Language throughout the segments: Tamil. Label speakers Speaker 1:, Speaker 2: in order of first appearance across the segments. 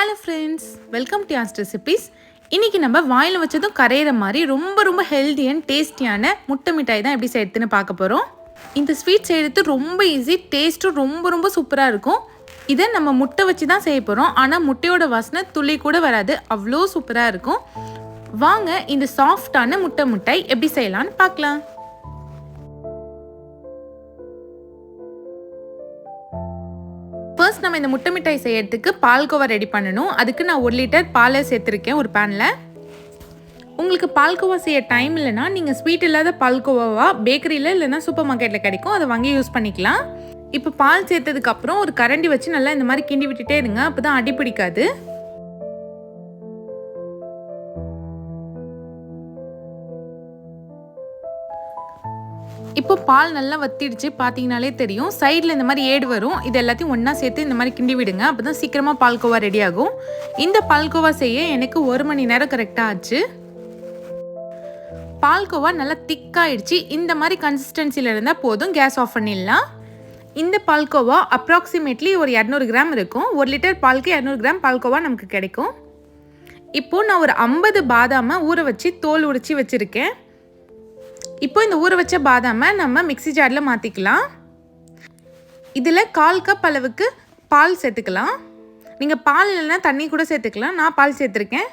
Speaker 1: ஹலோ ஃப்ரெண்ட்ஸ் வெல்கம் டு ஆஸ்ட் ரெசிபீஸ் இன்றைக்கி நம்ம வாயில் வச்சதும் கரையிற மாதிரி ரொம்ப ரொம்ப ஹெல்தி அண்ட் டேஸ்டியான முட்டை மிட்டாய் தான் எப்படி செய்யறதுன்னு பார்க்க போகிறோம் இந்த ஸ்வீட் செய்கிறது ரொம்ப ஈஸி டேஸ்ட்டும் ரொம்ப ரொம்ப சூப்பராக இருக்கும். இதை நம்ம முட்டை வச்சு தான் செய்ய போகிறோம் ஆனால் முட்டையோட வாசனை துளி கூட வராது. அவ்வளோ சூப்பராக இருக்கும். வாங்க இந்த சாஃப்டான முட்டை மிட்டாய் எப்படி செய்யலான்னு பார்க்கலாம். ஃபர்ஸ்ட் நம்ம இந்த முட்டை மிட்டாய் செய்யறதுக்கு பால்கோவா ரெடி பண்ணணும். அதுக்கு நான் ஒரு லிட்டர் பாலை சேர்த்துருக்கேன் ஒரு பேனில் உங்களுக்கு பால்கோவா செய்ய டைம் இல்லைன்னா நீங்கள் ஸ்வீட் இல்லாத பால்கோவாவா பேக்கரியில் இல்லைன்னா சூப்பர் மார்க்கெட்டில் கிடைக்கும். அதை வாங்கி யூஸ் பண்ணிக்கலாம். இப்போ பால் சேர்த்ததுக்கப்புறம் ஒரு கரண்டி வச்சு நல்லா இந்த மாதிரி கிண்டி விட்டுட்டே இருங்க. அப்போ தான் அடி பிடிக்காது. இப்போ பால் நல்லா வத்திடுச்சு பார்த்தீங்கனாலே தெரியும். சைடில் இந்த மாதிரி ஏடு வரும். இது எல்லாத்தையும் ஒன்றா சேர்த்து இந்த மாதிரி கிண்டி விடுங்க. அப்போ தான் சீக்கிரமாக பால்கோவா ரெடி ஆகும். இந்த பால்கோவா செய்ய எனக்கு ஒரு மணி நேரம் கரெக்டாக ஆச்சு. பால்கோவா நல்லா திக்காயிடுச்சு இந்த மாதிரி கன்சிஸ்டன்சியில் இருந்தால் போதும். கேஸ் ஆஃப் பண்ணிடலாம். இந்த பால்கோவா அப்ராக்சிமேட்லி ஒரு இரநூறு கிராம் இருக்கும். ஒரு லிட்டர் பாலுக்கு இரநூறு கிராம் பால்கோவா நமக்கு கிடைக்கும். இப்போது நான் ஒரு ஐம்பது பாதாமை ஊற வச்சு தோல் உரிச்சு வச்சுருக்கேன். இப்போ இந்த ஊற வச்ச பாதாமை நம்ம மிக்ஸி ஜாரில் மாற்றிக்கலாம் இதில் கால் கப் அளவுக்கு பால் சேர்த்துக்கலாம். நீங்கள் பால் இல்லைன்னா தண்ணி கூட சேர்த்துக்கலாம். நான் பால் சேர்த்துருக்கேன்.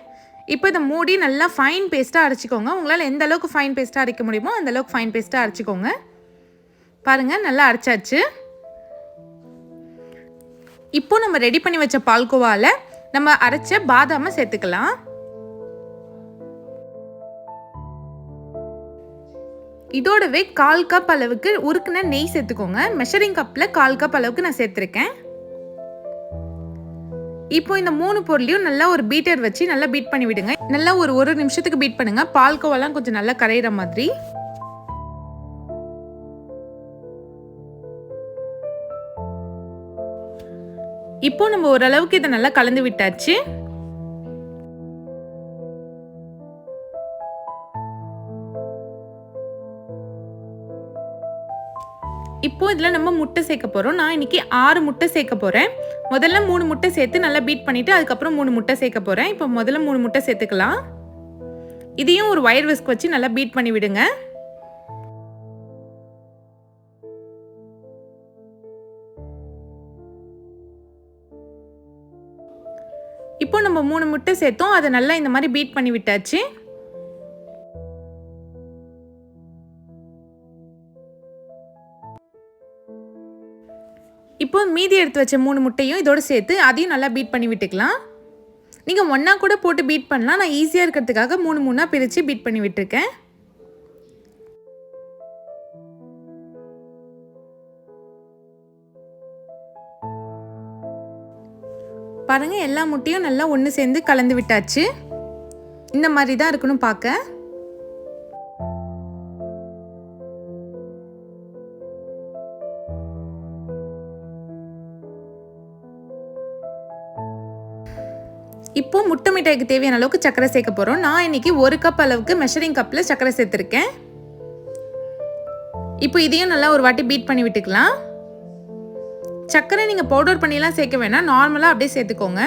Speaker 1: இப்போ இதை மூடி நல்லா ஃபைன் பேஸ்ட்டாக அரைச்சிக்கோங்க. உங்களால் எந்த அளவுக்கு ஃபைன் பேஸ்ட்டாக அரைக்க முடியுமோ அந்த அளவுக்கு ஃபைன் பேஸ்ட்டாக அரைச்சிக்கோங்க. பாருங்கள் நல்லா அரைச்சாச்சு. இப்போ நம்ம ரெடி பண்ணி வச்ச பால்கோவாவில் நம்ம அரைச்ச பாதாமை சேர்த்துக்கலாம். இதோடவே கால் கப் அளவுக்கு உருக்குன நெய் சேர்த்துக்கோங்க. மெஷரிங் கப்பில் கால் கப் அளவுக்கு நான் சேர்த்துருக்கேன். இப்போ இந்த மூணு பொருளையும் நல்லா ஒரு பீட்டர் வச்சு நல்லா பீட் பண்ணி விடுங்க நல்லா ஒரு ஒரு நிமிஷத்துக்கு பீட் பண்ணுங்க. பால்கோவெல்லாம் கொஞ்சம் நல்லா கரையிற மாதிரி. இப்போ நம்ம ஓரளவுக்கு இதை நல்லா கலந்து விட்டாச்சு. இப்போ இதில் நம்ம முட்டை சேர்க்க போகிறோம் நான் இன்னைக்கு ஆறு முட்டை சேர்க்க போகிறேன் முதல்ல மூணு முட்டை சேர்த்து நல்லா பீட் பண்ணிவிட்டு அதுக்கப்புறம் மூணு முட்டை சேர்க்க போகிறேன் இப்போ முதல்ல மூணு முட்டை சேர்த்துக்கலாம். இதையும் ஒரு ஒயர் விஸ்க் வச்சு நல்லா பீட் பண்ணி விடுங்க. இப்போ நம்ம மூணு முட்டை சேர்த்தோம். அதை நல்லா இந்த மாதிரி பீட் பண்ணி விட்டாச்சு. இப்போ மீதி எடுத்து வச்ச மூணு முட்டையும் இதோட சேர்த்து அதையும் நல்லா பீட் பண்ணி விட்டுக்கலாம். நீங்கள் ஒன்றா கூட போட்டு பீட் பண்ணலாம். நான் ஈஸியாக இருக்கிறதுக்காக மூணு மூணாக பிரித்து பீட் பண்ணி விட்டுருக்கேன். பாருங்கள் எல்லா முட்டையும் நல்லா ஒன்று சேர்ந்து கலந்து விட்டாச்சு. இந்த மாதிரி தான் இருக்கணும் பார்க்க. இப்போ முட்டை மிட்டாய்க்கு தேவையான அளவுக்கு சர்க்கரை சேர்க்க போகிறோம் நான் இன்னைக்கு ஒரு கப் அளவுக்கு மெஷரிங் கப்பில் சர்க்கரை சேர்த்துருக்கேன். இப்போ இதையும் நல்லா ஒரு வாட்டி பீட் பண்ணி விட்டுக்கலாம். சர்க்கரை நீங்கள் பவுடர் பண்ணிலாம் சேர்க்க வேணாம். நார்மலாக அப்படியே சேர்த்துக்கோங்க.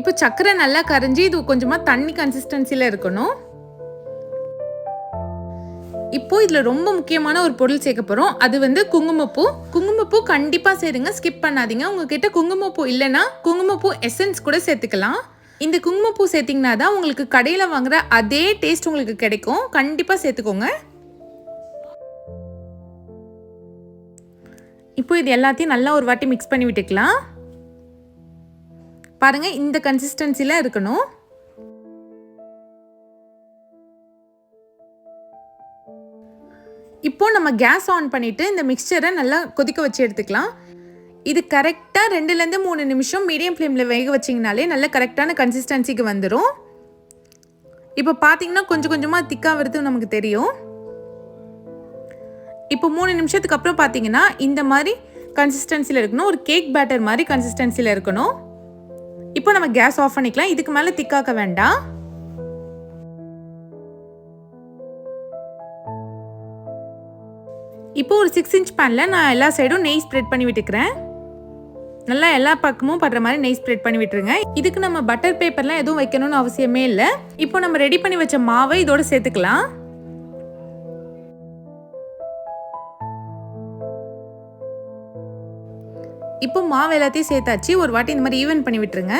Speaker 1: இப்போ சர்க்கரை நல்லா கரைஞ்சி இது கொஞ்சமாக தண்ணி கன்சிஸ்டன்சியில் இருக்கணும். இப்போ இதில் ரொம்ப முக்கியமான ஒரு பொருள் சேர்க்க போகிறோம் அது வந்து குங்குமப்பூ. குங்குமப்பூ கண்டிப்பாக சேருங்க. ஸ்கிப் பண்ணாதீங்க. உங்ககிட்ட குங்குமப்பூ இல்லைன்னா குங்குமப்பூ எசன்ஸ் கூட சேர்த்துக்கலாம். இந்த குங்குமப்பூ சேர்த்திங்கன்னா தான் உங்களுக்கு கடையில் வாங்குற அதே டேஸ்ட் உங்களுக்கு கிடைக்கும். கண்டிப்பாக சேர்த்துக்கோங்க. இப்போ இது எல்லாத்தையும் நல்லா ஒரு வாட்டி மிக்ஸ் பண்ணி விட்டுக்கலாம். பாருங்கள் இந்த கன்சிஸ்டன்சியில் இருக்கணும். இப்போது நம்ம கேஸ் ஆன் பண்ணிவிட்டு இந்த மிக்சரை நல்லா கொதிக்க வச்சு எடுத்துக்கலாம். இது கரெக்டாக ரெண்டுலேருந்து மூணு நிமிஷம் மீடியம் ஃப்ளேமில் வேக வச்சிங்கனாலே நல்ல கரெக்டான கன்சிஸ்டன்சிக்கு வந்துடும் இப்போ பார்த்தீங்கன்னா கொஞ்சம் கொஞ்சமாக திக்காக வருது நமக்கு தெரியும். இப்போ மூணு நிமிஷத்துக்கு அப்புறம் பார்த்தீங்கன்னா இந்த மாதிரி கன்சிஸ்டன்சியில் இருக்கணும். ஒரு கேக் பேட்டர் மாதிரி கன்சிஸ்டன்சியில் இருக்கணும். இப்போ நம்ம கேஸ் ஆஃப் பண்ணிக்கலாம். இதுக்கு மேலே திக்காக்க வேண்டாம். இப்போ ஒரு சிக்ஸ் இன்ச் பேனில் நான் எல்லா சைடும் நெய் ஸ்ப்ரெட் பண்ணி விட்டுக்கிறேன். நல்லா எல்லா பக்கமும் படுற மாதிரி நெய் ஸ்ப்ரெட் பண்ணி விட்டுருங்க. இதுக்கு நம்ம பட்டர் பேப்பர்லாம் எதுவும் வைக்கணும்னு அவசியமே இல்லை. இப்போ நம்ம ரெடி பண்ணி வச்ச மாவை இதோட சேர்த்துக்கலாம். இப்போ மாவு எல்லாத்தையும் சேர்த்தாச்சு. ஒரு வாட்டி இந்த மாதிரி ஈவன் பண்ணி விட்டுருங்க.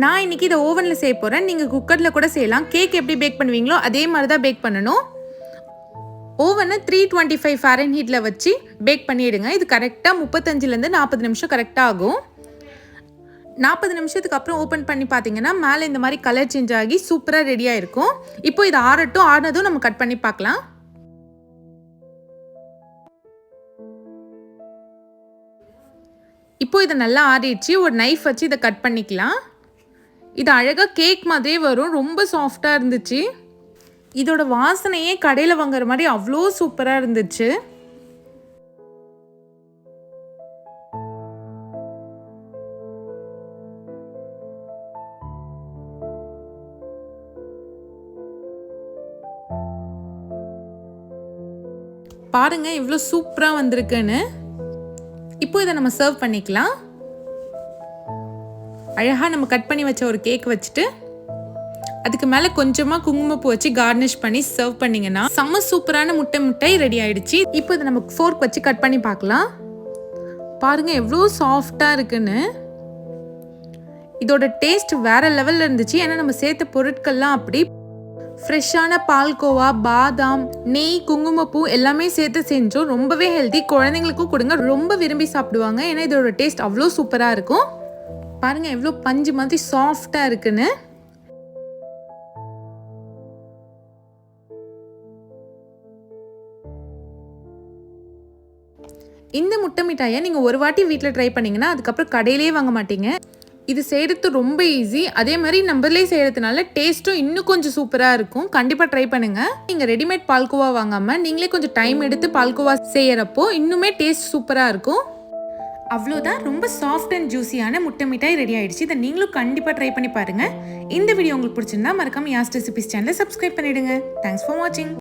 Speaker 1: நான் இன்னைக்கு இதை ஓவனில் செய்ய போகிறேன் நீங்கள் குக்கரில் கூட செய்யலாம். கேக் எப்படி பேக் பண்ணுவீங்களோ அதே மாதிரி தான் பேக் பண்ணணும். ஓவனை த்ரீ டுவெண்ட்டி ஃபைவ் ஃபேரன் ஹீட்டில் வச்சு பேக் பண்ணிவிடுங்க இது கரெக்டாக முப்பத்தஞ்சிலேருந்து நாற்பது நிமிஷம் கரெக்டாக ஆகும். நாற்பது நிமிஷத்துக்கு அப்புறம் ஓப்பன் பண்ணி பார்த்தீங்கன்னா மேலே இந்த மாதிரி கலர் சேஞ்ச் ஆகி சூப்பராக ரெடியாக இருக்கும் இப்போ இது ஆறட்டும். ஆனதும் நம்ம கட் பண்ணி பார்க்கலாம். இப்போ இதை நல்லா ஆறிடுச்சு. ஒரு நைஃப் வச்சு இதை கட் பண்ணிக்கலாம். இது அழகாக கேக் மாதிரியே வரும். ரொம்ப சாஃப்டாக இருந்துச்சு. இதோட வாசனையே கடையில் வாங்குற மாதிரி அவ்வளோ சூப்பராக இருந்துச்சு. பாருங்க இவ்வளோ சூப்பராக வந்திருக்குன்னு. இப்போ இதை நம்ம சர்வ் பண்ணிக்கலாம். அழகாக நம்ம கட் பண்ணி வச்ச ஒரு கேக் வச்சுட்டு அதுக்கு மேலே கொஞ்சமாக குங்குமப்பூ வச்சு கார்னிஷ் பண்ணி சர்வ் பண்ணிங்கன்னா செம்ம சூப்பரான முட்டை முட்டை ரெடி ஆயிடுச்சு. இப்போ இதை நம்ம ஃபோர்க் வச்சு கட் பண்ணி பார்க்கலாம். பாருங்கள் எவ்வளோ சாஃப்டாக இருக்குன்னு. இதோட டேஸ்ட் வேற லெவலில் இருந்துச்சு. ஏன்னா நம்ம சேர்த்த பொருட்கள்லாம் அப்படி ஃப்ரெஷ்ஷான பால்கோவா பாதாம் நெய் குங்குமப்பூ எல்லாமே சேர்த்து செஞ்சோம். ரொம்பவே ஹெல்த்தி குழந்தைங்களுக்கும் கொடுங்க. ரொம்ப விரும்பி சாப்பிடுவாங்க. ஏன்னா இதோட டேஸ்ட் அவ்வளோ சூப்பராக இருக்கும். பாருங்க எவ்வளோ பஞ்சு மாதிரி சாஃப்டாக இருக்குன்னு. இந்த முட்டை மிட்டாயை நீங்கள் ஒரு வாட்டி வீட்டில் ட்ரை பண்ணிங்கன்னா அதுக்கப்புறம் கடையிலேயே வாங்க மாட்டீங்க. இது செய்கிறது ரொம்ப ஈஸி அதே மாதிரி நம்மளே செய்கிறதுனால டேஸ்ட்டும் இன்னும் கொஞ்சம் சூப்பராக இருக்கும். கண்டிப்பாக ட்ரை பண்ணுங்கள் நீங்கள் ரெடிமேட் பால்கோவா வாங்காமல் நீங்களே கொஞ்சம் டைம் எடுத்து பால்கோவா செய்கிறப்போ இன்னுமே டேஸ்ட் சூப்பராக இருக்கும். அவ்வளோதான். ரொம்ப சாஃப்ட் அண்ட் ஜூஸியான முட்டை மிட்டாய் ரெடி ஆயிடுச்சு. இதை நீங்களும் கண்டிப்பாக ட்ரை பண்ணி பாருங்கள் இந்த வீடியோ உங்களுக்கு பிடிச்சிருந்தா மறக்காம யாஸ்ட் ரெசிபிஸ் சேனலை சப்ஸ்கிரைப் பண்ணிடுங்க. தேங்க்ஸ் ஃபார் வாட்சிங்